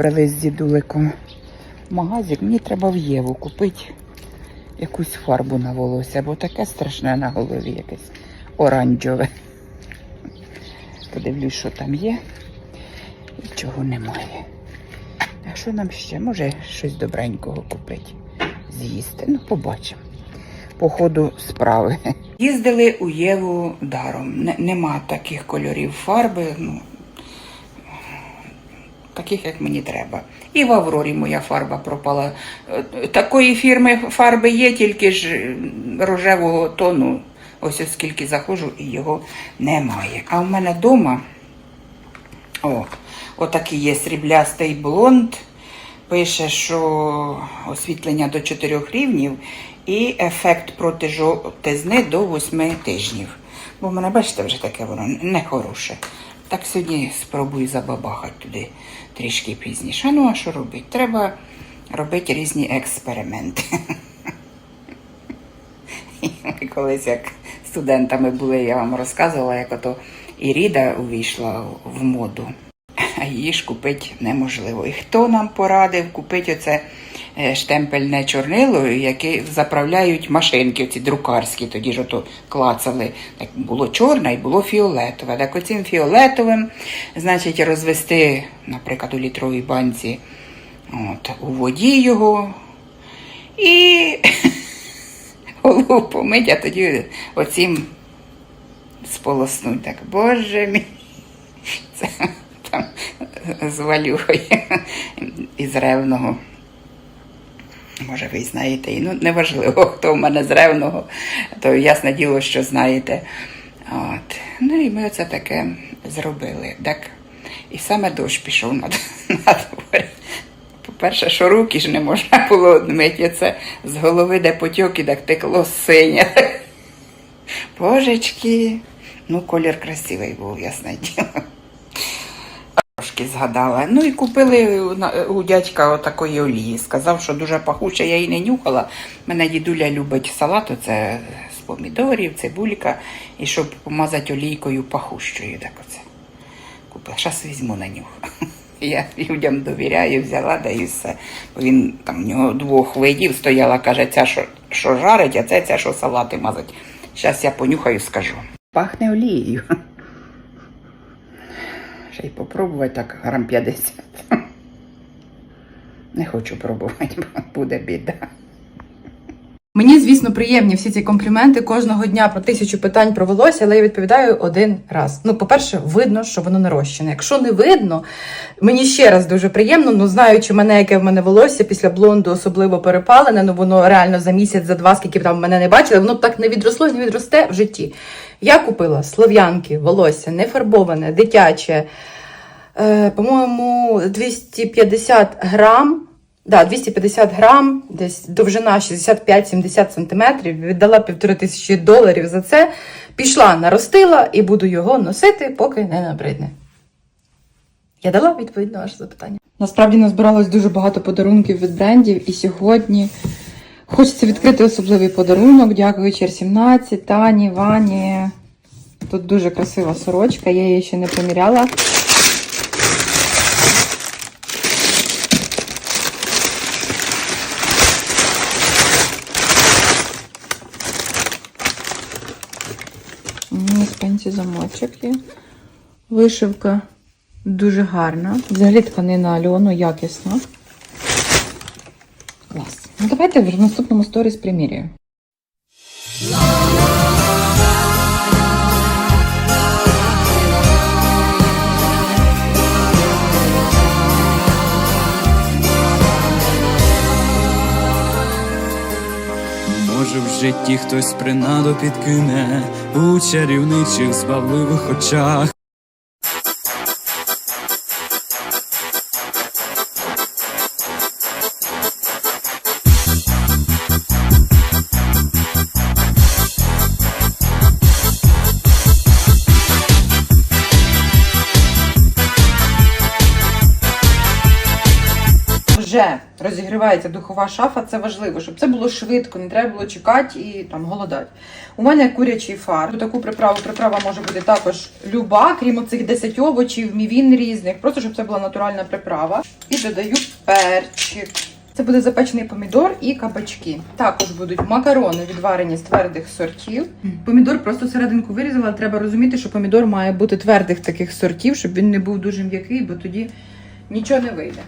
вибрали з дідуликом магазик. Мені треба в Єву купити якусь фарбу на волосся, бо таке страшне на голові якесь оранжеве. Подивлюсь, що там є. І чого немає. А що нам ще? Може щось добренького купити, з'їсти. Ну, побачимо. По ходу справи. Їздили у Єву даром. Не- нема таких кольорів фарби. Ну, таких, як мені треба. І в Аврорі моя фарба пропала. Е, Такої фірми фарби є, тільки ж рожевого тону. Ось оскільки заходжу, і його немає. А в мене вдома о, отакий є сріблястий блонд. Пише, що освітлення до 4 рівнів і ефект проти жовтизни до 8 тижнів. Бо в мене, бачите, вже таке воно нехороше. Так сьогодні спробую забабахати туди трішки пізніше. Ну, а що робити? Треба робити різні експерименти. Ми колись як студентами були, я вам розказувала, як ото Іріда увійшла в моду, а її ж купити неможливо. І хто нам порадив купити оце штемпельне чорнило, яке заправляють машинки, ці друкарські, тоді ж ото клацали. Так було чорне і було фіолетове. Так оцим фіолетовим, значить, розвести, наприклад, у літровій банці от, у воді його. І голову помить, а тоді оцім сполоснуть. Так, боже мій, це там з валюхою із ревного. Може, ви знаєте, і ну неважливо, хто в мене з ревного, то ясне діло, що знаєте. От. Ну і ми оце таке зробили. Так. І саме дощ пішов на, дворі. По-перше, що руки ж не можна було одмити. Це з голови, де потьоки, так текло синє. Божечки. Ну, колір красивий був, ясне діло. Трошки згадала. Ну і купили у дядька отакої олії. Сказав, що дуже пахуча, я її не нюхала. Мене дідуля любить салат, це з помідорів, цибулька. І щоб помазати олійкою пахущою. Так оце. Купила. Зараз візьму на нюх. Я людям довіряю, взяла, да і все. Він там в нього двох видів стояла, каже, ця, що, що жарить, а це ця, що салати мазать. Зараз я понюхаю, скажу. Пахне олією. Ще й попробувати так грам 50. Не хочу пробувати, бо буде біда. Мені, звісно, приємні всі ці компліменти кожного дня про тисячу питань про волосся, але я відповідаю один раз. Ну, по-перше, видно, що воно нарощене. Якщо не видно, мені ще раз дуже приємно, ну знаючи мене, яке в мене волосся після блонду особливо перепалене, ну воно реально за місяць, за два, скільки там мене не бачили, воно так не відросло і не відросте в житті. Я купила слов'янки, волосся, не фарбоване, дитяче, е, по-моєму, 250 грам. Да, 250 грам, десь довжина 65-70 сантиметрів. Віддала півтори тисячі доларів за це. Пішла, наростила і буду його носити, поки не набридне. Я дала відповідь на ваше запитання. Насправді назбиралось дуже багато подарунків від брендів, і сьогодні хочеться відкрити особливий подарунок. Дякую Чер 17, Тані, Вані. Тут дуже красива сорочка, я її ще не поміряла. На спинці замочок є. Вишивка дуже гарна. Взагалі тканина Альону якісна. Клас. Ну давайте в наступному сторіс примірюю. Може, в житті хтось принаду підкине у чарівничих збавливих очах. Вже розігрівається духова шафа, це важливо, щоб це було швидко, не треба було чекати і там голодати. У мене курячий фар. Таку приправу приправа може бути також люба, крім оцих 10 овочів, мівін різних, просто щоб це була натуральна приправа. І додаю перчик. Це буде запечений помідор і кабачки. Також будуть макарони відварені з твердих сортів. Помідор просто серединку вирізала, треба розуміти, що помідор має бути твердих таких сортів, щоб він не був дуже м'який, бо тоді нічого не вийде.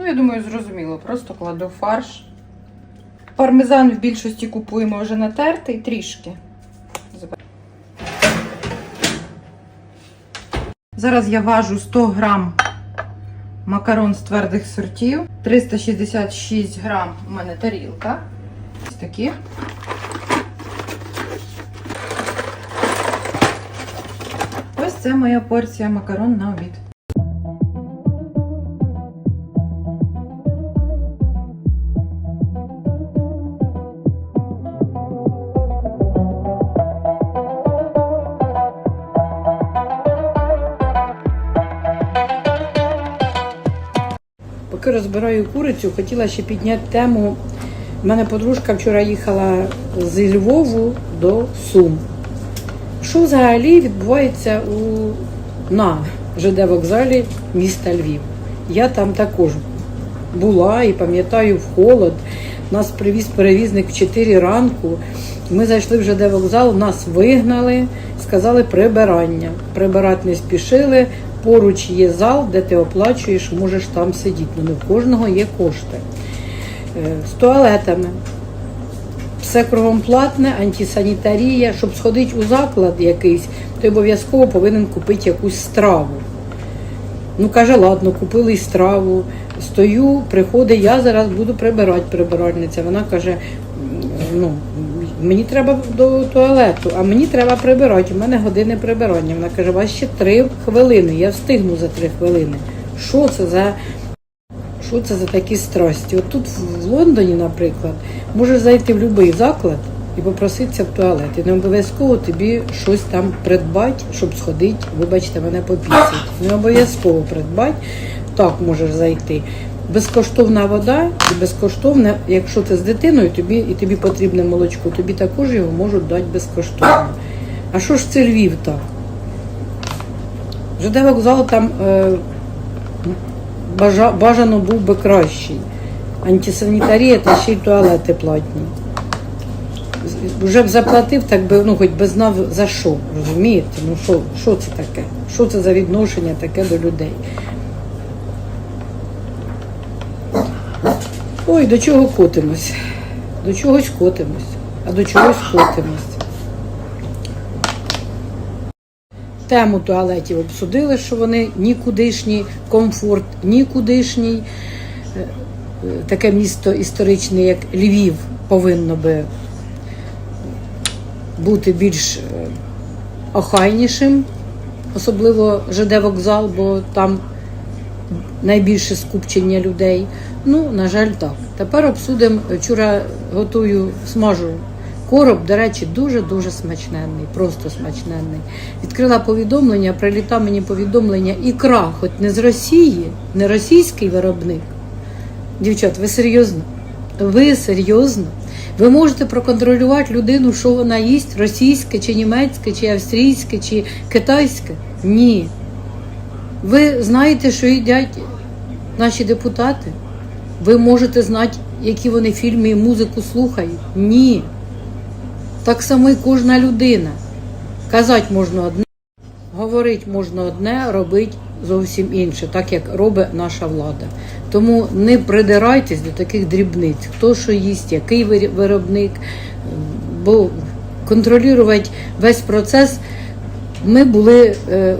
Ну, я думаю, зрозуміло. Просто кладу фарш. Пармезан в більшості купуємо вже натертий трішки. Зараз я важу 100 грам макарон з твердих сортів. 366 грам у мене тарілка. Ось такі. Ось це моя порція макарон на обід. Поки розбираю курицю, хотіла ще підняти тему. У мене подружка вчора їхала з Львову до Сум. Що взагалі відбувається у, на ЖД вокзалі міста Львів? Я там також була і пам'ятаю в холод. Нас привіз перевізник в 4 ранку. Ми зайшли в ЖД вокзал, нас вигнали, сказали прибирання. Прибирати не спішили. Поруч є зал, де ти оплачуєш, можеш там сидіти. Ну не в кожного є кошти. Е, З туалетами. Все кругом платне, антисанітарія. Щоб сходити у заклад якийсь, ти обов'язково повинен купити якусь страву. Ну, каже, ладно, купили страву. Стою, приходить, я зараз буду прибирати прибиральниця. Вона каже: ну, мені треба до туалету, а мені треба прибирати. У мене години прибирання. Вона каже, у вас ще три хвилини, я встигну за три хвилини. Що це за. Що це за такі страсті? От тут в Лондоні, наприклад, можеш зайти в будь-який заклад і попроситися в туалет. І не обов'язково тобі щось там придбати, щоб сходити, вибачте, мене попісять. Не обов'язково придбати, так можеш зайти. Безкоштовна вода і безкоштовне, якщо ти з дитиною, тобі і тобі потрібне молочко, тобі також його можуть дати безкоштовно. А що ж це Львів так? ЖД вокзал там е, бажа- бажано був би кращий. Антисанітарія та ще й туалети платні. Вже б заплатив, так би ну хоч би знав за що, розумієте? Ну що це таке? Що це за відношення таке до людей? Ой, до чого котимось? До чогось котимось, а до чогось котимось. Тему туалетів обсудили, що вони нікудишній комфорт, нікудишній. Е, Таке місто історичне, як Львів, повинно би бути більш е, охайнішим, особливо ЖД вокзал, бо там найбільше скупчення людей. Ну, на жаль, так. Тепер обсудимо. Вчора готую, смажу короб, до речі, дуже-дуже смачненний, просто смачненний. Відкрила повідомлення, приліта мені повідомлення ікра, хоч не з Росії, не російський виробник. Дівчат, ви серйозно? Ви серйозно? Ви можете проконтролювати людину, що вона їсть, російське, чи німецьке, чи австрійське, чи китайське? Ні. Ви знаєте, що їдять наші депутати? Ви можете знати, які вони фільми і музику слухають? Ні. Так само і кожна людина. Казати можна одне, говорити можна одне, робити зовсім інше, так як робить наша влада. Тому не придирайтесь до таких дрібниць, хто що їсть, який виробник, бо контролювати весь процес. Ми були е,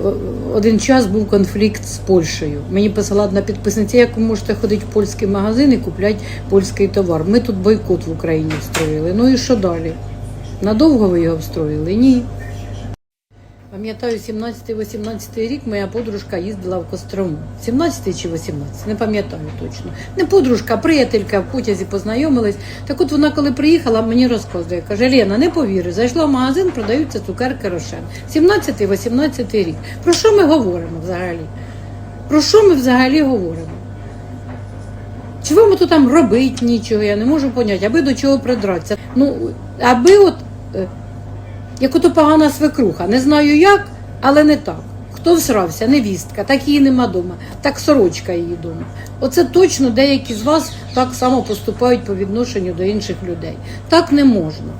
один час був конфлікт з Польщею. Мені писала одна підписниця, як ви можете ходити в польський магазин і купляти польський товар. Ми тут бойкот в Україні встроїли. Ну і що далі? Надовго ви його встроїли? Ні. Пам'ятаю, 17-18 рік моя подружка їздила в Кострому. 17 чи 18, не пам'ятаю точно. Не подружка, а приятелька в потязі познайомились. Так от вона, коли приїхала, мені розказує, каже, Лена, не повірю, зайшла в магазин, продаються цукерки Рошен. 17-18 рік. Про що ми говоримо взагалі? Про що ми взагалі говоримо? Чи вам тут там робить нічого, я не можу поняти, аби до чого придратися. Ну, аби от, е, як ото погана свекруха, не знаю як, але не так. Хто всрався, невістка, так її нема дома, так сорочка її дома. Оце точно деякі з вас так само поступають по відношенню до інших людей. Так не можна.